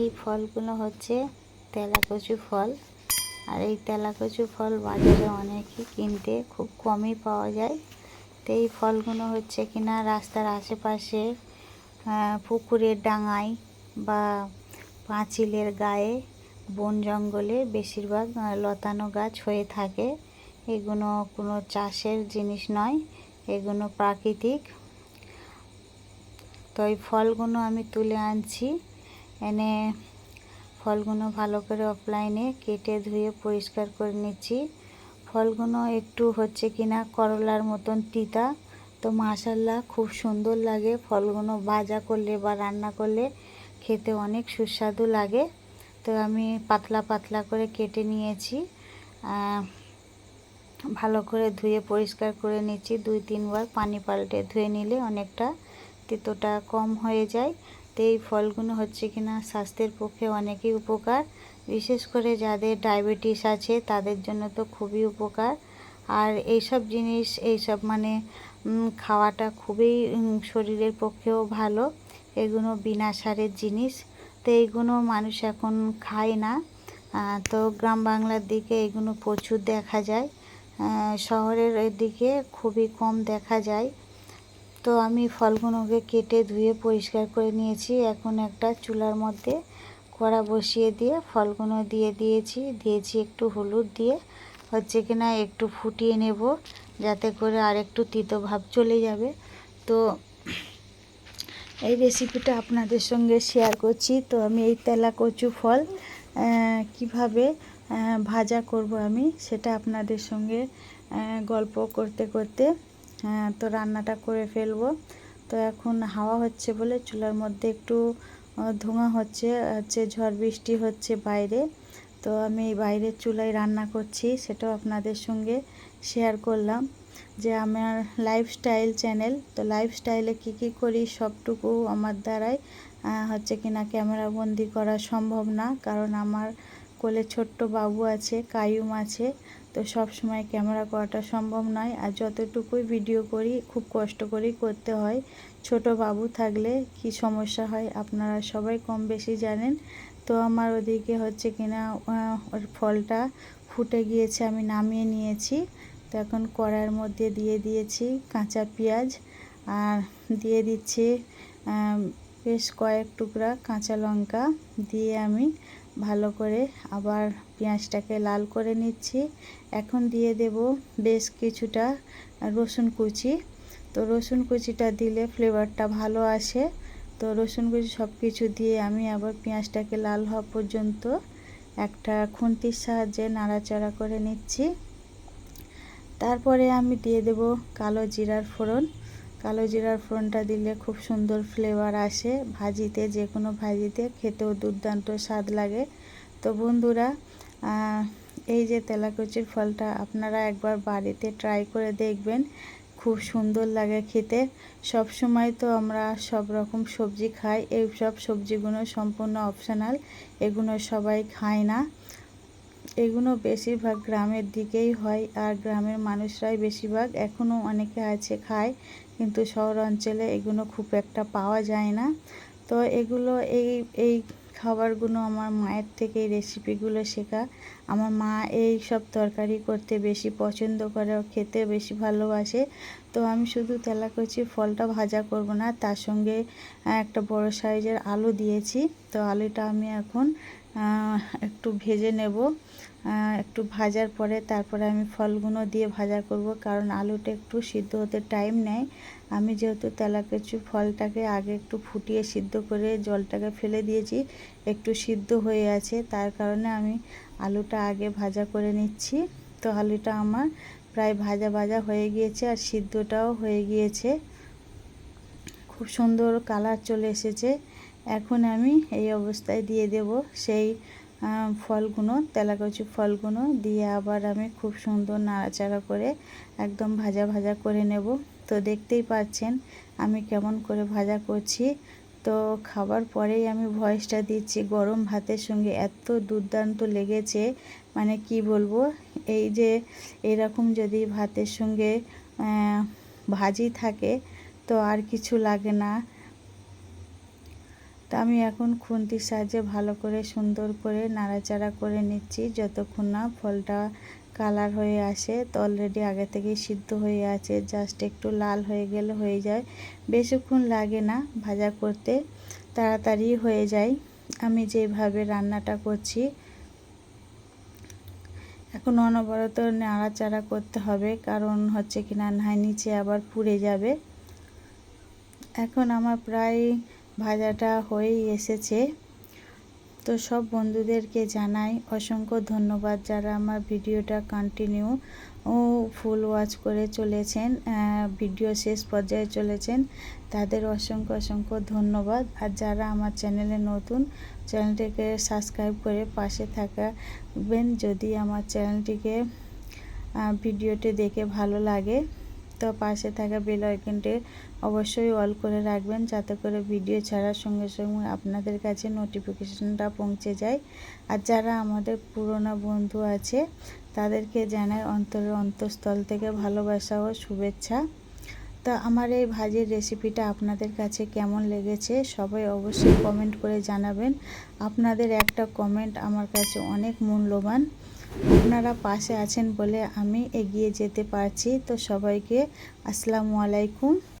এই ফলগুলো হচ্ছে তেলাকচু ফল। আর এই তেলাকচু ফল বাজারে অনেকই কিনতে খুব কমই পাওয়া যায়। তো এই ফলগুলো হচ্ছে কিনা রাস্তার আশেপাশে পুকুরের ডাঙায় বা পাঁচিলের গায়ে, বন জঙ্গলে বেশিরভাগ লতানো গাছ হয়ে থাকে। এগুলো কোনো চাষের জিনিস নয় এগুলো প্রাকৃতিক। তো এই ফলগুলো আমি তুলে আনছি। এনে ফলগুলো ভালো করে অফলাইনে কেটে ধুয়ে পরিষ্কার করে নিচ্ছি। ফলগুলো একটু হচ্ছে কিনা করলার মতন তিতা। তো মাশাল্লাহ খুব সুন্দর লাগে ফলগুলো ভাজা করলে বা রান্না করলে খেতে অনেক সুস্বাদু লাগে। তো আমি পাতলা পাতলা করে কেটে নিয়েছি। ভালো করে ধুয়ে পরিষ্কার করে নিচ্ছি। দুই তিনবার পানি পাল্টে ধুয়ে নিলে অনেকটা তিতোটা কম হয়ে যায়। তো এই ফলগুলো হচ্ছে কিনা স্বাস্থ্যের পক্ষে অনেকই উপকার। বিশেষ করে যাদের ডায়াবেটিস আছে, তাদের জন্য তো খুবই উপকার। আর এইসব জিনিস, এইসব মানে খাওয়াটা খুবই শরীরের পক্ষেও ভালো। এগুলো বিনা সারের জিনিস। তো এইগুলো মানুষ এখন খায় না। তো গ্রাম বাংলার দিকে এগুলো প্রচুর দেখা যায়। শহরের দিকে খুবই কম দেখা যায়। তো আমি ফলগুলোকে কেটে ধুয়ে পরিষ্কার করে নিয়েছি। এখন একটা চুলার মধ্যে কড়া বসিয়ে দিয়ে ফলগুলো দিয়ে দিয়েছি। দিয়েছি একটু হলুদ দিয়ে। হচ্ছে কি না একটু ফুটিয়ে নেব যাতে করে আর একটু তিতো ভাব চলে যাবে। তো এই রেসিপিটা আপনাদের সঙ্গে শেয়ার করছি। তো আমি এই তেলা কচু ফল কীভাবে ভাজা করব আমি সেটা আপনাদের সঙ্গে গল্প করতে করতে তো রান্নাটা করে ফেলব। তো এখন হাওয়া হচ্ছে বলে চুলার মধ্যে একটু ধোঁয়া হচ্ছে হচ্ছে ঝড় বৃষ্টি হচ্ছে বাইরে। তো আমি বাইরের চুলায় রান্না করছি, সেটাও আপনাদের সঙ্গে শেয়ার করলাম। যে আমার লাইফস্টাইল চ্যানেল তো লাইফস্টাইলে কী কী করি সবটুকু আমার দ্বারাই হচ্ছে কিনা ক্যামেরা বন্দি করা সম্ভব না। কারণ আমার কোলে ছোট্ট বাবু আছে, কায়ুম আছে তো সব সময় ক্যামেরা করাটা সম্ভব নয় আর যতটুকুই ভিডিও করি, খুব কষ্ট করেই করতে হয়। ছোট বাবু থাকলে কি সমস্যা হয় আপনারা সবাই কম বেশি জানেন। তো আমার ওদিকে হচ্ছে কিনা ওর ফলটা ফুটে গিয়েছে, আমি নামিয়ে নিয়েছি। তো এখন কড়াইয়ের মধ্যে দিয়ে দিয়েছি কাঁচা পেঁয়াজ আর দিয়ে দিচ্ছি বেশ কয়েক টুকরা কাঁচা লঙ্কা। দিয়ে আমি ভালো করে আবার পেঁয়াজটাকে লাল করে নিচ্ছি। এখন দিয়ে দেব বেশ কিছুটা রসুন কুচি। তো রসুন কুচিটা দিলে ফ্লেভারটা ভালো আসে। তো রসুন কুচি সব কিছু দিয়ে আমি আবার পেঁয়াজটাকে লাল হওয়া পর্যন্ত একটা খুন্তির সাহায্যে নাড়াচাড়া করে নিচ্ছি। তারপরে আমি দিয়ে দেব কালো জিরার ফোড়ন। কালো জিরার ফোড়নটা দিলে খুব সুন্দর ফ্লেভার আসে। ভাজিতে যে কোনো ভাজিতে খেতেও দুর্দান্ত স্বাদ লাগে। তো বন্ধুরা এই যে তেলাকুচির ফলটা আপনারা একবার বাড়িতে ট্রাই করে দেখবেন। খুব সুন্দর লাগে খেতে। সব সময় তো আমরা সব রকম সবজি খাই। এই সব সবজিগুলো সম্পূর্ণ অপশনাল এগুলো সবাই খায় না। এগুলো বেশিরভাগ গ্রামের দিকেই হয় আর গ্রামের মানুষরাই বেশিরভাগ এখনও অনেকে আছে খায়, কিন্তু শহর অঞ্চলে এগুলো খুব একটা পাওয়া যায় না। তো এগুলো এই এই খাবারগুলো আমার মায়ের থেকে এই রেসিপিগুলো শেখা। আমার মা এই সব তরকারি করতে বেশি পছন্দ করে খেতে বেশি ভালোবাসে। তো আমি শুধু তেলাকচি ফলটা ভাজা করব না, তার সঙ্গে একটা বড় সাইজের আলু দিয়েছি। তো আলুটা আমি এখন একটু ভেজে নেব। একটু ভাজার পরে তারপরে আমি ফলগুলো দিয়ে ভাজা করব, কারণ আলুটা একটু সিদ্ধ হতে টাইম নেয়। আমি যেহেতু তেলাকুচু ফলটাকে আগে একটু ফুটিয়ে সিদ্ধ করে জলটাকে ফেলে দিয়েছি, একটু সিদ্ধ হয়ে আছে, তার কারণে আমি আলুটা আগে ভাজা করে নিচ্ছি। তো আলুটা আমার প্রায় ভাজা ভাজা হয়ে গিয়েছে আর সিদ্ধটাও হয়ে গিয়েছে। খুব সুন্দর কালার চলে এসেছে। এখন আমি এই অবস্থায় দিয়ে দেব সেই ফলগুলো, তেলাকচু ফলগুলো দিয়ে আবার আমি খুব সুন্দর নাড়াচাড়া করে একদম ভাজা ভাজা করে নেব। তো দেখতেই পাচ্ছেন আমি কেমন করে ভাজা করছি। তো খাবার পরেই আমি ভয়েসটা দিচ্ছি, গরম ভাতের সঙ্গে এত দুর্দান্ত লেগেছে মানে কি বলব, এই যে এরকম যদি ভাতের সঙ্গে ভাজি থাকে, তো আর কিছু লাগে না। তা আমি এখন খুন্তির সাহায্যে ভালো করে সুন্দর করে নাড়াচাড়া করে নিচ্ছি, যতক্ষণ না ফলটা কালার হয়ে আসে। তো অলরেডি আগে থেকেই সিদ্ধ হয়ে আছে জাস্ট একটু লাল হয়ে গেলে হয়ে যায়। বেশিক্ষণ লাগে না ভাজা করতে, তাড়াতাড়ি হয়ে যায়। আমি যেভাবে রান্নাটা করছি এখন অনবরত নাড়াচাড়া করতে হবে, কারণ হচ্ছে কি না নাই নিচে আবার পুড়ে যাবে। এখন আমার প্রায় ভাজাটা হয়েই এসেছে। তো সব বন্ধুদেরকে জানাই অসংখ্য ধন্যবাদ যারা আমার ভিডিওটা কন্টিনিউ ও ফুল ওয়াচ করে চলেছেন ভিডিও শেষ পর্যায়ে চলেছেন। তাদের অসংখ্য অসংখ্য ধন্যবাদ। আর যারা আমার চ্যানেলে নতুন, চ্যানেলটিকে সাবস্ক্রাইব করে পাশে থাকবেন। যদি আমার চ্যানেলটিকে ভিডিওটি দেখে ভালো লাগে, তো পাশে থাকা বেল আইকনটি অবশ্যই অল করে রাখবেন, যাতে করে ভিডিও ছাড়ার সঙ্গে সঙ্গে আপনাদের কাছে নোটিফিকেশনটা পৌঁছে যায়। আর যারা আমাদের পুরোনো বন্ধু আছে তাদেরকে জানাই অন্তরের অন্তঃস্থল থেকে ভালোবাসা ও শুভেচ্ছা। তো আমার এই ভাজির রেসিপিটা আপনাদের কাছে কেমন লেগেছে সবাই অবশ্যই কমেন্ট করে জানাবেন। আপনাদের একটা কমেন্ট আমার কাছে অনেক মূল্যবান। আপনারা পাশে আছেন বলে আমি এগিয়ে যেতে পারছি। তো সবাইকে আসসালামু আলাইকুম।